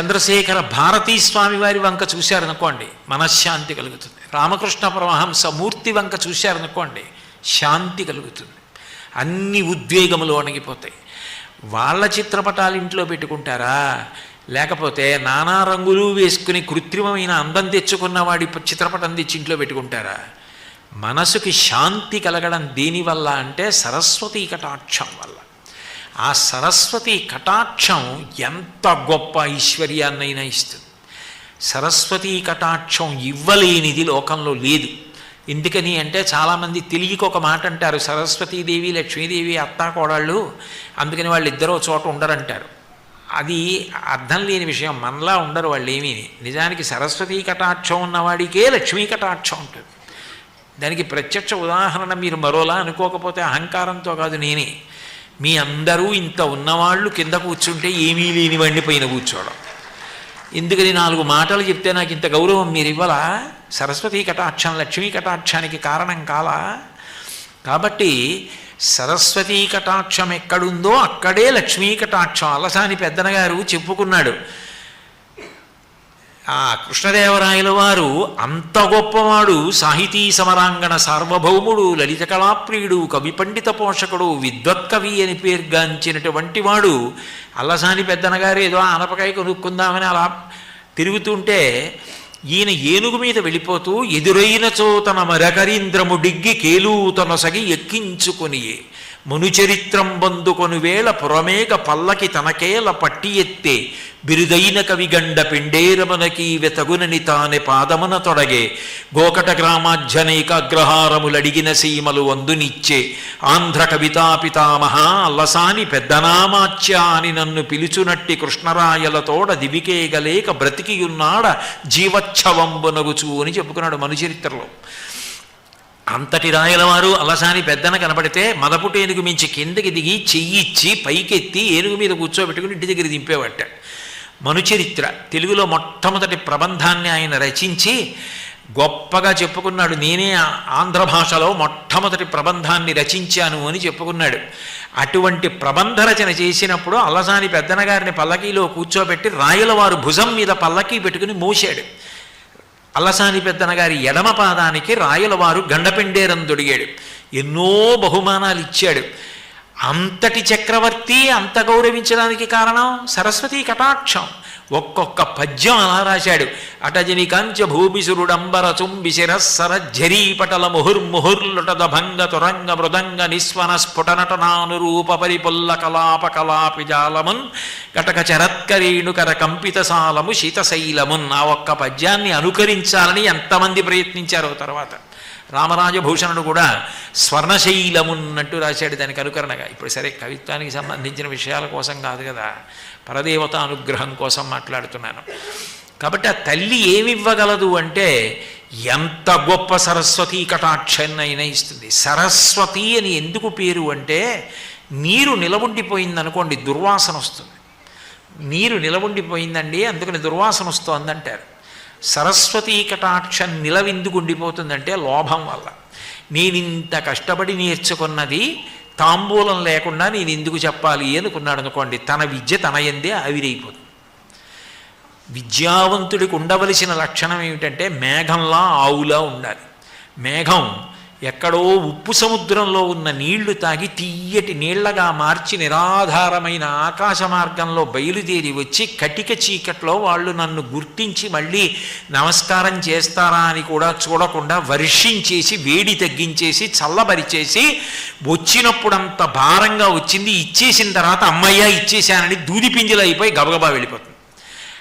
చంద్రశేఖర భారతీ స్వామి వారి వంక చూశారనుకోండి మనశ్శాంతి కలుగుతుంది. రామకృష్ణ పరమహంస మూర్తి వంక చూశారనుకోండి శాంతి కలుగుతుంది. అన్ని ఉద్వేగములు అణగిపోతాయి వాళ్ళ చిత్రపటాలు ఇంట్లో పెట్టుకుంటారా? లేకపోతే నానా రంగులు వేసుకుని కృత్రిమమైన అందం తెచ్చుకున్న వాడి చిత్రపటం తెచ్చి ఇంట్లో పెట్టుకుంటారా? మనసుకి శాంతి కలగడం దేనివల్ల అంటే సరస్వతీ కటాక్షం వల్ల. ఆ సరస్వతి కటాక్షం ఎంత గొప్ప ఐశ్వర్యాన్నైనా ఇస్తుంది. సరస్వతీ కటాక్షం ఇవ్వలేనిది లోకంలో లేదు. ఎందుకని అంటే చాలామంది తెలియక ఒక మాట అంటారు సరస్వతీదేవి లక్ష్మీదేవి అత్తా కోడళ్ళు అందుకని వాళ్ళు ఇద్దరో చోట ఉండరంటారు. అది అర్థం లేని విషయం మనలా ఉండరు వాళ్ళు ఏమీ నిజానికి సరస్వతీ కటాక్షం ఉన్నవాడికే లక్ష్మీ కటాక్షం ఉంటుంది. దానికి ప్రత్యక్ష ఉదాహరణ మీరు మరోలా అనుకోకపోతే అహంకారంతో కాదు నేనే. మీ అందరూ ఇంత ఉన్నవాళ్ళు కింద కూర్చుంటే ఏమీ లేనివాడిని పైన కూర్చోవడం. ఎందుకని నాలుగు మాటలు చెప్తే నాకు ఇంత గౌరవం మీరు ఇవ్వాలా? సరస్వతీ కటాక్షం లక్ష్మీ కటాక్షానికి కారణం కాలా? కాబట్టి సరస్వతీ కటాక్షం ఎక్కడుందో అక్కడే లక్ష్మీ కటాక్షం. అలసాని పెద్దనగారు చెప్పుకున్నాడు. ఆ కృష్ణదేవరాయల వారు అంత గొప్పవాడు సాహితీ సమరాంగణ సార్వభౌముడు లలిత కళాప్రియుడు కవి పండిత పోషకుడు విద్వత్కవి అని పేర్గాంచినటువంటి వాడు అల్లసాని పెద్దనగారు ఏదో ఆనపకాయ కొనుక్కుందామని అలా తిరుగుతుంటే ఈయన ఏనుగు మీద వెళ్ళిపోతూ ఎదురైనచో తన మరకరీంద్రము డిగ్గి కేలూతనొసగి ఎక్కించుకొనియే మునుచరిత్రం బందుకొని వేళ పురమేగ పల్లకి తనకేల పట్టి ఎత్తే బిరుదైన కవిగండ పిండేరమనకి వెతగునని తానే పాదమున తొడగే గోకట గ్రామాధ్యనేక అగ్రహారములడిగిన సీమలు వందునిచ్చే ఆంధ్ర కవితా పితామహ అల్లసాని పెద్దనామాచ్య అని నన్ను పిలుచునట్టి కృష్ణరాయలతోడ దివికేగలేక బ్రతికియున్నాడ జీవచ్ఛవంబునగుచు అని చెప్పుకున్నాడు మనుచరిత్రలో అంతటి రాయలవారు అలసాని పెద్దన కనబడితే మదపుట ఏనుగు మించి కిందకి దిగి చెయ్యిచ్చి పైకెత్తి ఏనుగు మీద కూర్చోబెట్టుకుని ఇంటి దగ్గర దింపేవాట మనుచరిత్ర. తెలుగులో మొట్టమొదటి ప్రబంధాన్ని ఆయన రచించి గొప్పగా చెప్పుకున్నాడు. నేనే ఆంధ్ర భాషలో మొట్టమొదటి ప్రబంధాన్ని రచించాను అని చెప్పుకున్నాడు. అటువంటి ప్రబంధ రచన చేసినప్పుడు అల్లసాని పెద్దన గారిని పల్లకీలో కూర్చోబెట్టి రాయలవారు భుజం మీద పల్లకీ పెట్టుకుని మోసాడు అల్లసాని పెద్దన గారి ఎడమ పాదానికి రాయలవారు గండపిండేరం దొడిగాడు ఎన్నో బహుమానాలు ఇచ్చాడు అంతటి చక్రవర్తి అంత గౌరవించడానికి కారణం సరస్వతీ కటాక్షం. ఒక్కొక్క పద్యం అలా రాశాడు. అటజని కంచ భూమిసురుడంబర చుంబిశిరస్సర ఝరీపటల ముహుర్ముహుర్లుటద భంగ తురంగ మృదంగ నిస్వన స్ఫుటనటనానురూప పరిపుల్ల కలాప కలాపి జాలమున్ కటక చరత్కరీణుకర కంపిత సాలము శీతశైలమున్. ఆ ఒక్క పద్యాన్ని అనుకరించాలని ఎంతమంది ప్రయత్నించారో తర్వాత. రామరాజభూషణుడు కూడా స్వర్ణశైలమున్నట్టు రాశాడు దానికి అనుకరణగా. ఇప్పుడు సరే కవిత్వానికి సంబంధించిన విషయాల కోసం కాదు కదా పరదేవత అనుగ్రహం కోసం మాట్లాడుతున్నాను. కాబట్టి ఆ తల్లి ఏమివ్వగలదు అంటే ఎంత గొప్ప సరస్వతీ కటాక్షన్నైనా ఇస్తుంది. సరస్వతి అని ఎందుకు పేరు అంటే నీరు నిలవుండిపోయిందనుకోండి దుర్వాసన వస్తుంది. నీరు నిలవుండిపోయిందండి అందుకని దుర్వాసన వస్తోందంటారు. సరస్వతీ కటాక్షం నిలవిందుకుండిపోతుందంటే లోభం వల్ల. నేను ఇంత కష్టపడి నేర్చుకున్నది తాంబూలం లేకుండా నేను ఎందుకు చెప్పాలి అనుకున్నాడు అనుకోండి తన విద్య తన ఎందే ఆవిరైపోతుంది. విద్యావంతుడికి ఉండవలసిన లక్షణం ఏమిటంటే మేఘంలా ఆవులా ఉండాలి. మేఘం ఎక్కడో ఉప్పు సముద్రంలో ఉన్న నీళ్ళు తాగి తీయటి నీళ్ళగా మార్చి నిరాధారమైన ఆకాశ మార్గంలో బయలుదేరి వచ్చి కటిక చీకట్లో వాళ్ళు నన్ను గుర్తించి మళ్ళీ నమస్కారం చేస్తారా అని కూడా చూడకుండా వర్షించేసి వేడి తగ్గించేసి చల్లబరిచేసి వచ్చినప్పుడంత భారంగా వచ్చింది. ఇచ్చేసిన తర్వాత అమ్మయ్య ఇచ్చేశానని దూది పింజలు అయిపోయి గబగబా వెళ్ళిపోతుంది.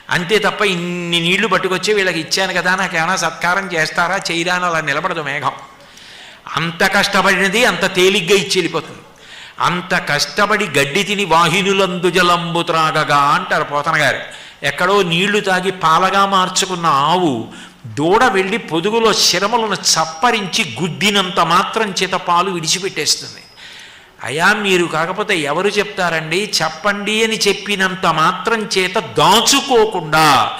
అంతే తప్ప ఇన్ని నీళ్ళు పట్టుకొచ్చి వీళ్ళకి ఇచ్చాను కదా నాకేమైనా సత్కారం చేస్తారా చేయరా అని అలా నిలబడదు మేఘం. అంత కష్టపడినది అంత తేలిగ్గా ఇచ్చి వెళ్ళిపోతుంది అంత కష్టపడి గడ్డి తిని వాహినులందు జలంబు త్రాగగా అంటారు పోతన గారు. ఎక్కడో నీళ్ళు తాగి పాలగా మార్చుకున్న ఆవు దూడ వెళ్ళి పొదుగులో శరమలను చప్పరించి గుద్దినంత మాత్రం చేత పాలు విడిచిపెట్టేస్తుంది. అయా మీరు కాకపోతే ఎవరు చెప్తారండి? చెప్పండి అని చెప్పినంత మాత్రం చేత దాచుకోకుండా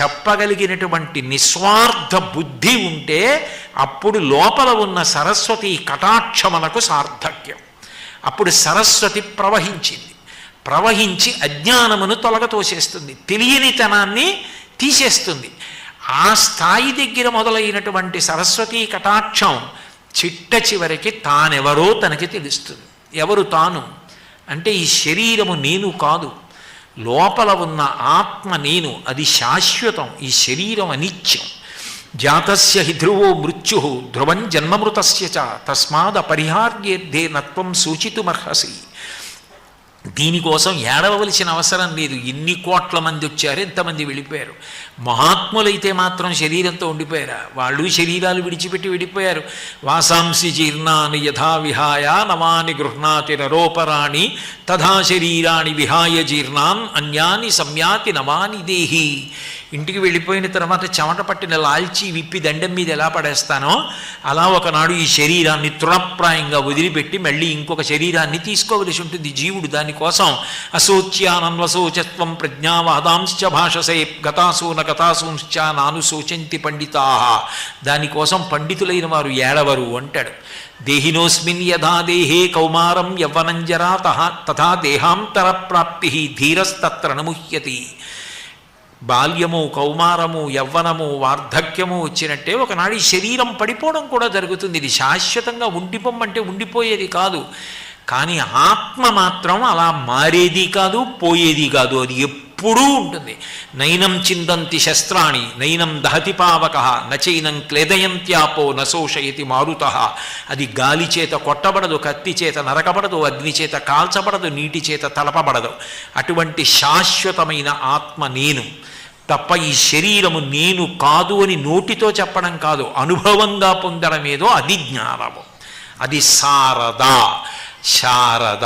చెప్పగలిగినటువంటి నిస్వార్థ బుద్ధి ఉంటే అప్పుడు లోపల ఉన్న సరస్వతి కటాక్షమనకు సార్థక్యం. అప్పుడు సరస్వతి ప్రవహించింది. ప్రవహించి అజ్ఞానమును తొలగతోసేస్తుంది తెలియనితనాన్ని తీసేస్తుంది. ఆ స్థాయి దగ్గర మొదలైనటువంటి సరస్వతీ కటాక్షం చిట్ట చివరికి తానెవరో తనకి తెలుస్తుంది. ఎవరు తాను? అంటే ఈ శరీరము నేను కాదు. లోపల ఉన్న ఆత్మ నేను అది శాశ్వతం ఈ శరీరం అనిత్యం. జాతస్య హి ధ్రువో మృత్యు ధ్రువం జన్మమృతస్య చ తస్మాద్ అపరిహార్యేర్థే నత్వం సూచితుమర్హసి. దీనికోసం ఏడవలసిన అవసరం లేదు. ఎన్ని కోట్ల మంది వచ్చారు ఎంతమంది వెళ్ళిపోయారు. మహాత్ములైతే మాత్రం శరీరంతో ఉండిపోయారా? వాళ్ళు శరీరాలు విడిచిపెట్టి వెళ్ళిపోయారు. వాసాంసి జీర్ణాని యథా విహాయ నవాని గృహ్ణాతి నరోపరాణి తథా శరీరాన్ని విహాయ జీర్ణాన్ అన్యాని సంయాతి నవాని దేహి. ఇంటికి వెళ్ళిపోయిన తర్వాత చెమట పట్టిన లాల్చి విప్పి దండం మీద ఎలా పడేస్తానో అలా ఒకనాడు ఈ శరీరాన్ని తృణప్రాయంగా వదిలిపెట్టి మళ్ళీ ఇంకొక శరీరాన్ని తీసుకోవలసి ఉంటుంది జీవుడు. దానికోసం అశోచ్యానన్వశోచత్వం ప్రజ్ఞావాదాంశ్చ భాషసే గతాసూన గతాసూంశ్చ నాను శోచంతి పండితా. దానికోసం పండితులైన వారు ఏడవరు అంటాడు. దేహినోస్మిన్ యథా దేహే కౌమారం యవ్వనంజరా తథా దేహాంతర ప్రాప్తి ధీరస్తత్ర నముహ్యతి. బాల్యము కౌమారము యవ్వనము వార్ధక్యము వచ్చినట్టే ఒకనాడు ఈ శరీరం పడిపోవడం కూడా జరుగుతుంది. ఇది శాశ్వతంగా ఉండిపోమ్మంటే ఉండిపోయేది కాదు. కానీ ఆత్మ మాత్రం అలా మారేది కాదు పోయేది కాదు. అది ఎప్పుడూ ఉంటుంది. నైనం చిందంతి శస్త్రాణి నైనం దహతి పావక నచైనం క్లేదయంత్యాపో నశోషయతి మారుత. అది గాలి చేత కొట్టబడదు కత్తి చేత నరకబడదు అగ్ని చేత కాల్చబడదు నీటి చేత తలపబడదు. అటువంటి శాశ్వతమైన ఆత్మ నేను. తప్ప ఈ శరీరము నేను కాదు అని నోటితో చెప్పడం కాదు. అనుభవంగా పొందడమేదో అది జ్ఞానము. అది శారద శారద.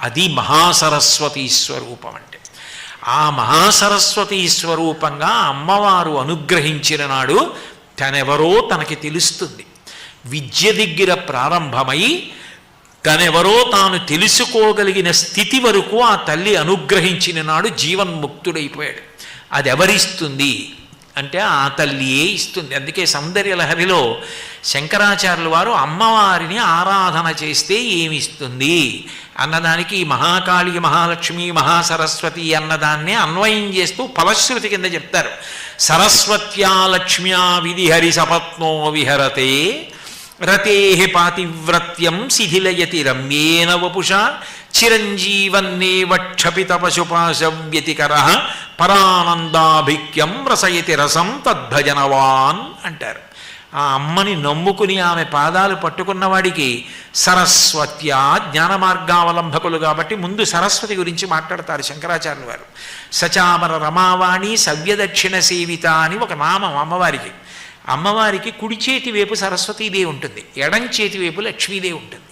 అది మహాసరస్వతి స్వరూపం అంటే. ఆ మహాసరస్వతి స్వరూపంగా అమ్మవారు అనుగ్రహించిన నాడు తనెవరో తనకి తెలుస్తుంది. విద్య దగ్గర ప్రారంభమై తనెవరో తాను తెలుసుకోగలిగిన స్థితి వరకు ఆ తల్లి అనుగ్రహించిన నాడు జీవన్ముక్తుడైపోయాడు. అది ఎవరిస్తుంది అంటే ఆ తల్లియే ఇస్తుంది. అందుకే సౌందర్య లహరిలో శంకరాచార్యులు వారు అమ్మవారిని ఆరాధన చేస్తే ఏమిస్తుంది? అన్నదానికి మహాకాళి మహాలక్ష్మి మహాసరస్వతి అన్నదాన్నే అన్వయం చేస్తూ ఫలశ్రుతి కింద చెప్తారు. సరస్వత్యా లక్ష్మ్యా విధిహరి సపత్నో విహరతే రతే పాతివ్రత్యం శిథిలయతి రమ్యేన వపుష చిరంజీవన్నేవ క్షపిత పశుపాశవ్యతికర పరానందాభిక్యం రసయతి రసం తద్భజనవాన్ అంటారు. ఆ అమ్మని నమ్ముకుని ఆమె పాదాలు పట్టుకున్నవాడికి సరస్వత్యా జ్ఞాన మార్గావలంబకులు కాబట్టి ముందు సరస్వతి గురించి మాట్లాడతారు శంకరాచార్యులు వారు. సచామర రమావాణి సవ్యదక్షిణ సేవిత అని ఒక నామం అమ్మవారికి. అమ్మవారికి కుడి చేతి వైపు సరస్వతీదేవి ఉంటుంది. ఎడం చేతి వైపు లక్ష్మీదేవి ఉంటుంది.